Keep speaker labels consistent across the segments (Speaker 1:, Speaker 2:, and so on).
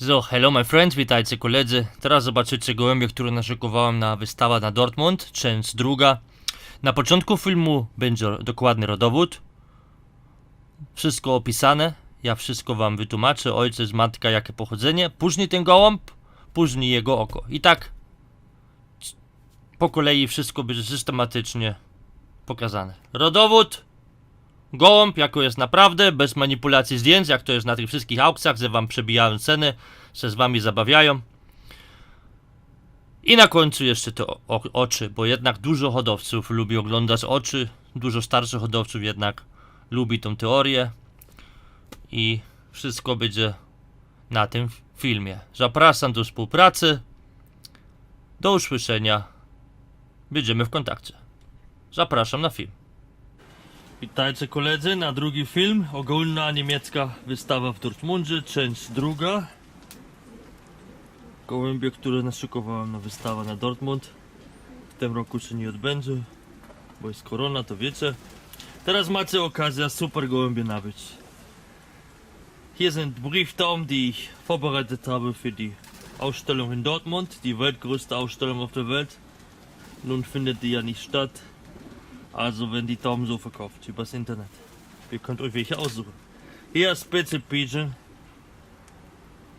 Speaker 1: So, hello my friends, witajcie koledzy. Teraz zobaczycie gołębie, które naszykowałem na wystawa na Dortmund, część druga. Na początku filmu będzie dokładny rodowód. Wszystko opisane, ja wszystko wam wytłumaczę, ojciec, matka, jakie pochodzenie. Później ten gołąb, później jego oko. I tak po kolei wszystko będzie systematycznie pokazane. Rodowód, Gołąb, jako jest naprawdę, bez manipulacji zdjęć, jak to jest na tych wszystkich aukcjach, że wam przebijają ceny, się z wami zabawiają. I na końcu jeszcze te oczy, bo jednak dużo hodowców lubi oglądać oczy, dużo starszych hodowców jednak lubi tą teorię i wszystko będzie na tym filmie. Zapraszam do współpracy, do usłyszenia, będziemy w kontakcie. Zapraszam na film. Witajcie koledzy na drugi film. Ogólna niemiecka wystawa w Dortmundzie, część druga. Gołębie, które naszykowałem na wystawę na Dortmund. W tym roku się nie odbędzie, bo jest korona, to wiecie. Teraz macie okazję super gołębie nabyć. Hier sind Brieftauben, die ich vorbereitet habe für die Ausstellung in Dortmund, die weltgrößte Ausstellung auf der Welt. Nun findet die ja nicht statt. Also wenn die Daumen so verkauft, übers Internet. Ihr könnt euch welche aussuchen. Hier ist Spitze Pigeon.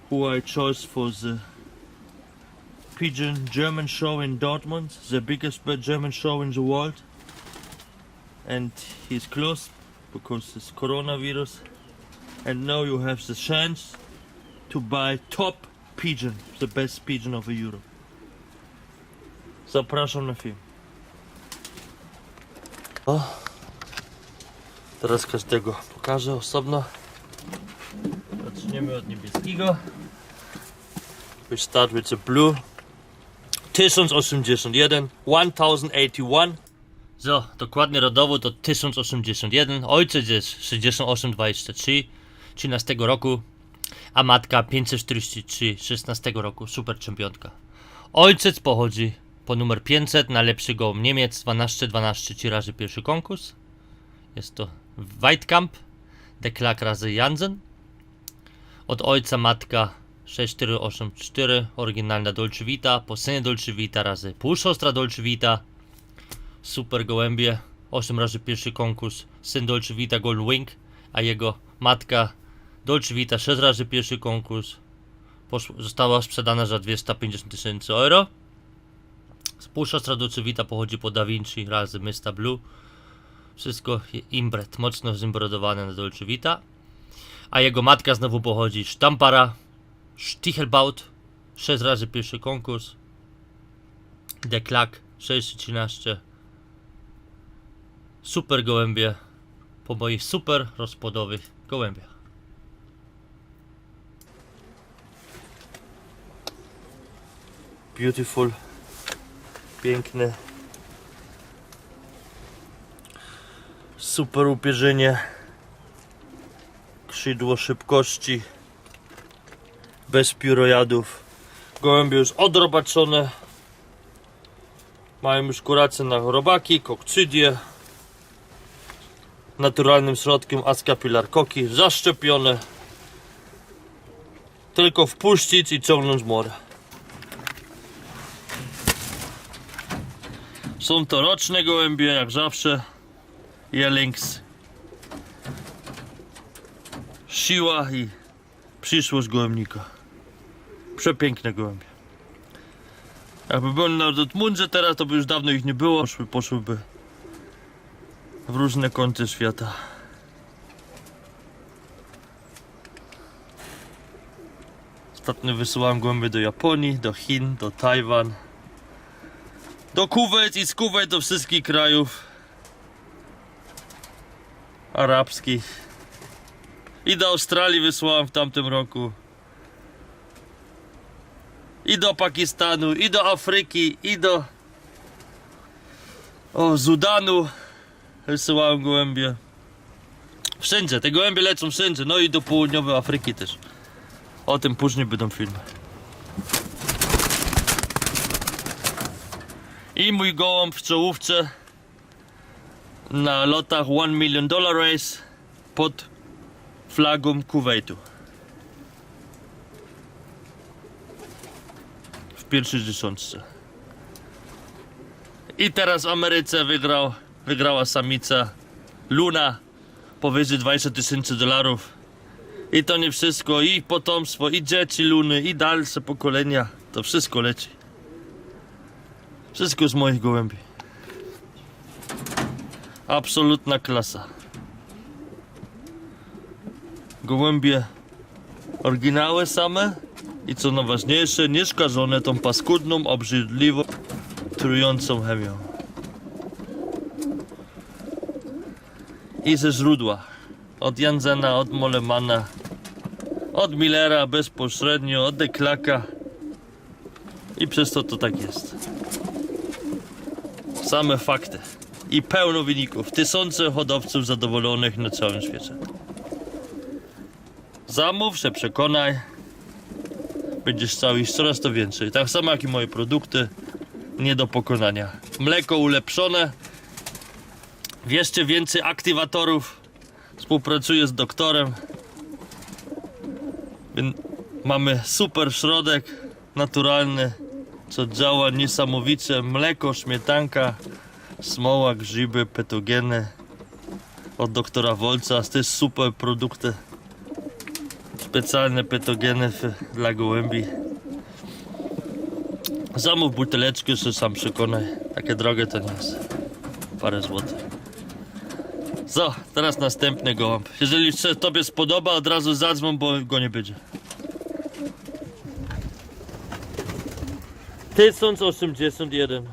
Speaker 1: Who I chose for the Pigeon German show in Dortmund, the biggest bird German show in the world. And he's closed because it's coronavirus. And now you have the chance to buy top pigeon, the best pigeon of Europe. Zapraszam na film. O, teraz każdego pokażę osobno. Zaczniemy od niebieskiego. We start with the blue. 1081, 1081. So, dokładny rodowód to 1081. Ojciec jest 6823, 13 roku, a matka 543, 16 roku, super czempionka. Ojciec pochodzi po numer 500, najlepszy gołąb Niemiec, 12-12 tiraży pierwszy konkurs. Jest to Weitkamp, de Clark razy Jansen. Od ojca matka 6484, oryginalna Dolce Vita, po synie Dolce Vita razy półsiostra Dolce Vita. Super gołębie, 8 razy pierwszy konkurs, syn Dolce Vita Golden Wing, a jego matka Dolce Vita 6 razy pierwszy konkurs. Poszło, została sprzedana za 250 tysięcy euro. Półsiostra Dolcevita pochodzi po Da Vinci razy Mista Blue. Wszystko imbret, mocno zimbrodowane na Dolcevita. A jego matka znowu pochodzi z Tampara, Stichelbaut, 6 razy pierwszy konkurs. De Klak, 613. Super gołębie po moich super rozpłodowych gołębiach. Beautiful piękne. Super upierzenie. Krzydło szybkości. Bez piórojadów. Gołębie już odrobaczone. Mają już kurację na robaki, kokcydie. Naturalnym środkiem Ascapilar koki. Zaszczepione. Tylko wpuścić i ciągnąć morę. Są to roczne gołębie, jak zawsze. Jelings. Siła i przyszłość gołębnika. Przepiękne gołębie. Jakby były na Dortmundzie teraz, to by już dawno ich nie było. Poszły, poszłyby w różne kąty świata. Ostatnio wysyłałem gołębie do Japonii, do Chin, do Tajwan do Kuwait i z Kuwait do wszystkich krajów arabskich. I do Australii wysłałem w tamtym roku. I do Pakistanu i do Afryki i do o, Sudanu wysyłałem gołębie. Wszędzie, te gołębie lecą wszędzie no i do południowej Afryki też. O tym później będą filmy I mój gołąb w czołówce na lotach 1 million dollar race pod flagą Kuwaitu. pierwszej dziesiątce. I teraz w Ameryce wygrał, wygrała samica Luna powyżej 20 tysięcy dolarów. I to nie wszystko, i potomstwo, i dzieci Luny, i dalsze pokolenia. To wszystko leci. Wszystko z moich gołębi. Absolutna klasa. Gołębie oryginały same i co najważniejsze, nieskażone tą paskudną, obrzydliwą, trującą chemią. I ze źródła. Od Janzena, od Molemana, od Millera bezpośrednio, od Deklaka. I przez to to tak jest. Same fakty. I pełno wyników. Tysiące hodowców zadowolonych na całym świecie. Zamów się, przekonaj. Będziesz chciał iść coraz to więcej. Tak samo jak i moje produkty. Nie do pokonania. Mleko ulepszone. Jeszcze więcej aktywatorów. Współpracuję z doktorem. Mamy super środek naturalny, co działa niesamowicie. Mleko, śmietanka, smoła, grzyby, petogeny od doktora Wolca. To jest super produkty. Specjalne petogeny dla gołębi. Zamów buteleczkę, że sam przekonaj. Takie drogie to nie jest. Parę złotych. Co, teraz następny gołąb. Jeżeli się tobie spodoba, od razu zadzwon, bo go nie będzie. Tilst uns aus dem Jess und ihr Irden.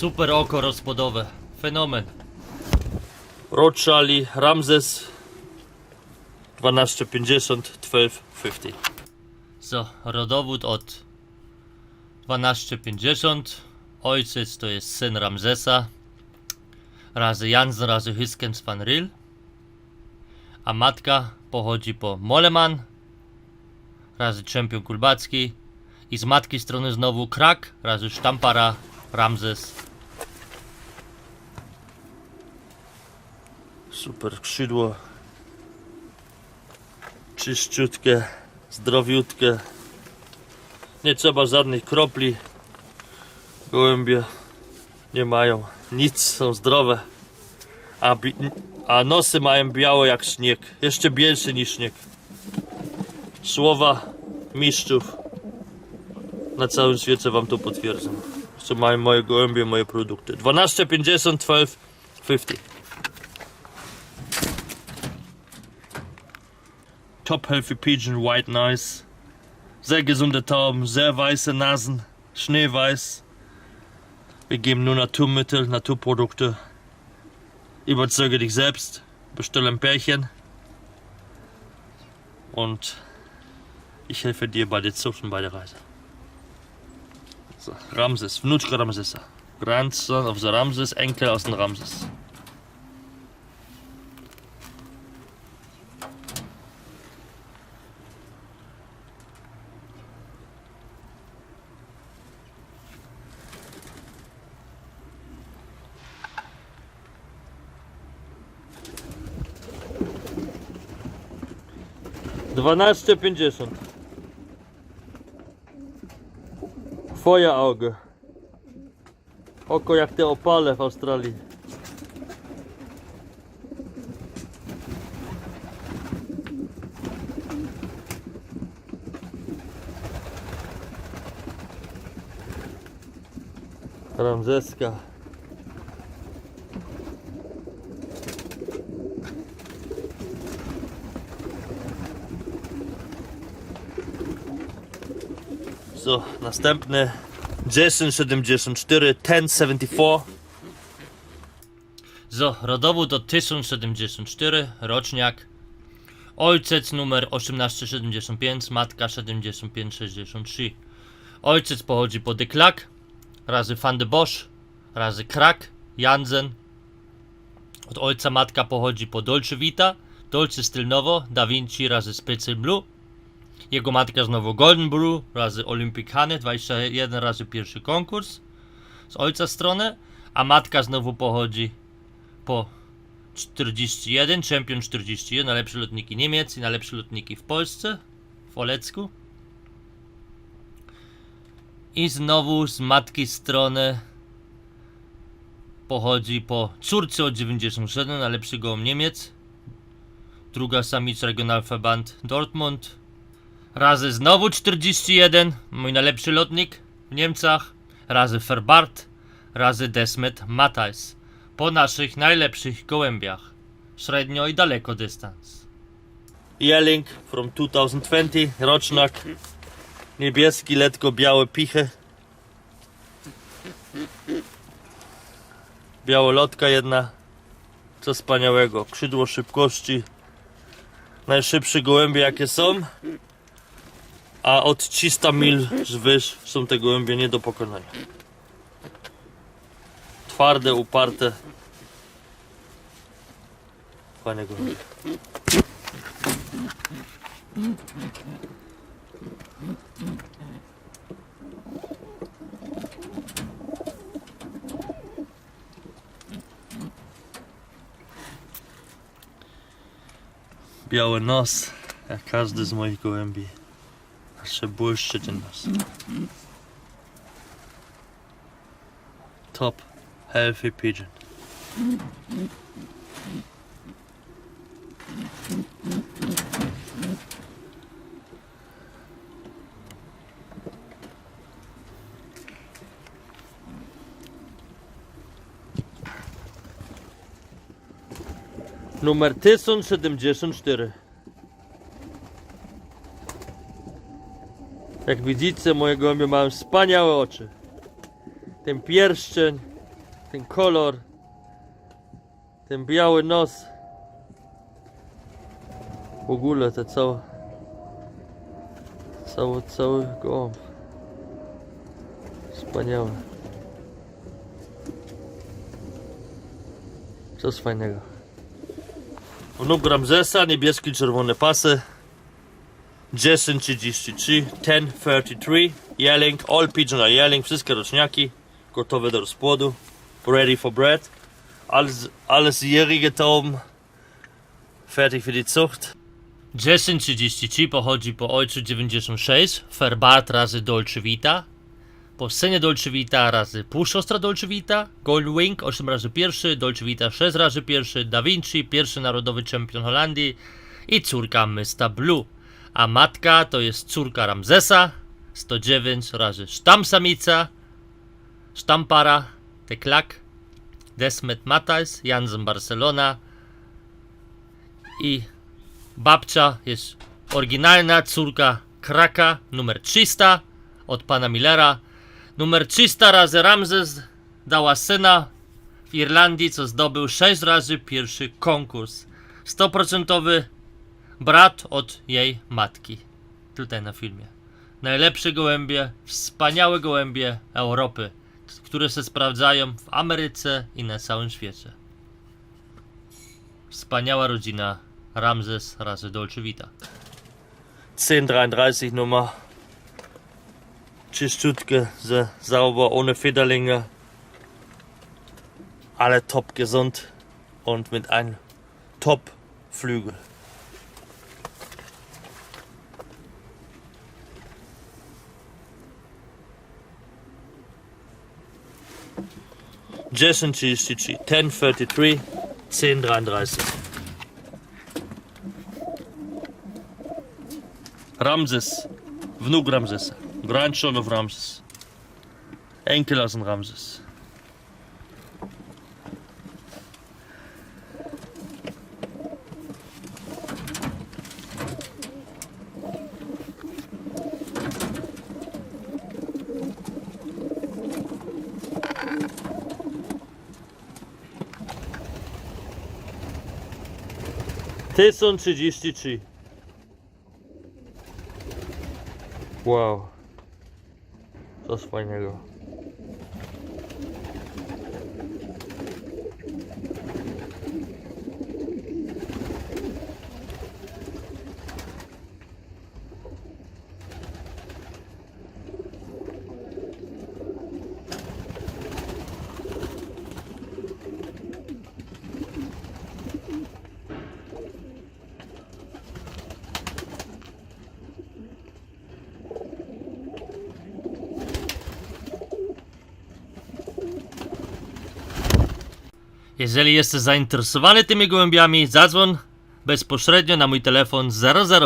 Speaker 1: Super oko rozpodowe. Fenomen. Rothschali Ramses 1250 1250. So, rodowód od 1250. Ojciec to jest syn Ramzesa. Razy Jansen, razy Hyskens van Riel. A matka pochodzi po Moleman. Razy Czempion Kulbacki. I z matki strony znowu Krak, razy Sztampara, Ramzes. Super skrzydło. Czyściutkie, zdrowiutkie. Nie trzeba żadnych kropli. Gołębie nie mają nic, są zdrowe. A, a nosy mają białe jak śnieg. Jeszcze bielszy niż śnieg. Słowa mistrzów na całym świecie wam to potwierdzam. Co mają moje gołębie, moje produkty. 12,50, 12,50. Top Healthy Pigeon White Noise. Sehr gesunde Tauben, sehr weiße Nasen, schneeweiß. Wir geben nur Naturmittel, Naturprodukte. Überzeuge dich selbst, bestelle ein Pärchen. Und ich helfe dir bei der Zucht und bei der Reise. So, Ramses, wnuczka Ramsesa. Grandson of the Ramses, Enkel aus dem Ramses. Dwanaście pięćdziesiąt. Twoje auge. Oko jak te opale w Australii. Ramzeska. So, następny 1074, 1074. So, rodowód od 1074, roczniak. Ojciec numer 1875, matka 7563. Ojciec pochodzi po Dyklak, razy Van de Bosch, razy Krak, Jansen. Od ojca matka pochodzi po Dolce Vita, Dolce Styl Novo, Da Vinci razy Special Blue. Jego matka znowu Golden Brew razy Olympic Honey, 21 razy pierwszy konkurs z ojca strony, a matka znowu pochodzi po 41, Champion 41, najlepsze lotniki Niemiec i najlepsze lotniki w Polsce, w Olecku. I znowu z matki strony pochodzi po córce od 97, najlepszy gołąb Niemiec. Druga samica Regionalverband Dortmund. Razy znowu 41, mój najlepszy lotnik w Niemcach. Razy Verbart, razy Desmet Matthijs. Po naszych najlepszych gołębiach. Średnio i daleko dystans. Jelling from 2020, rocznak. Niebieski, letko białe pichy. Białolotka jedna. Co wspaniałego. Krzydło szybkości. Najszybsze gołębie jakie są. A od 300 mil wyż są te gołębie nie do pokonania. Twarde, uparte. Fajne gołębie. Biały nos, jak każdy z moich gołębi. Jeszcze błyszczy ten nos. Top healthy pigeon. Numer 1074. Jak widzicie, moje gołębie mają wspaniałe oczy. Ten pierścień, ten kolor, ten biały nos. W ogóle te całe, cały, cały gołąb. Wspaniałe. Coś fajnego. Wnuk Ramzesa, niebieskie czerwone pasy. 1033, 1033, Yelling, all pigeon yelling, wszystkie roczniaki gotowe do rozpłodu, ready for bread. Alles, alles jährige Tauben fertig für die Zucht. 1033 pochodzi po ojcu 96, Ferbart razy Dolce Vita, po scenie Dolce Vita razy półsiostra Dolce Vita, Goldwing 8 razy pierwszy, Dolce Vita 6 razy pierwszy, Da Vinci pierwszy narodowy czempion Holandii i córka Mysta Blue. A matka to jest córka Ramzesa 109 razy sztam samica, sztampara, Teklak, Desmet Matthijs, Jansen Barcelona i babcia jest oryginalna córka Kraka numer 300 od pana Millera. Numer 300 razy Ramzes dała syna w Irlandii, co zdobył 6 razy pierwszy konkurs. 100% brat od jej matki. Tutaj na filmie. Najlepsze gołębie, wspaniałe gołębie Europy, które się sprawdzają w Ameryce i na całym świecie. Wspaniała rodzina Ramzes razy Dolce Vita. 1033 Nummer. Czyszczutkie, ze sauber, ohne Federlinge. Alle top gesund und mit einem top Flügel. 10.33, 10.33, 10.33. Ramzes, wnuk Ramzesa, grandson of Ramzes, enkelassen Ramzes. 1033 Wow. Coś fajnego. Jeżeli jesteś zainteresowany tymi gołębiami, zadzwoń bezpośrednio na mój telefon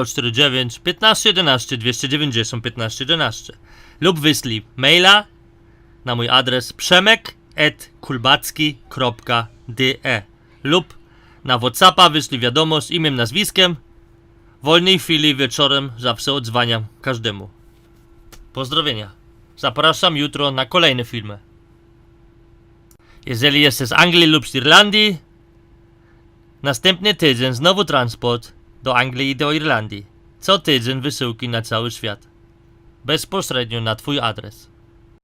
Speaker 1: 0049 15 11 290 15 11 lub wyślij maila na mój adres przemek.kulbacki.de lub na Whatsappa wyślij wiadomość imieniem, nazwiskiem. W wolnej chwili wieczorem zawsze odzwaniam każdemu. Pozdrowienia. Zapraszam jutro na kolejne filmy. Jeżeli jesteś z Anglii lub z Irlandii, następny tydzień znowu transport do Anglii i do Irlandii. Co tydzień wysyłki na cały świat. Bezpośrednio na Twój adres.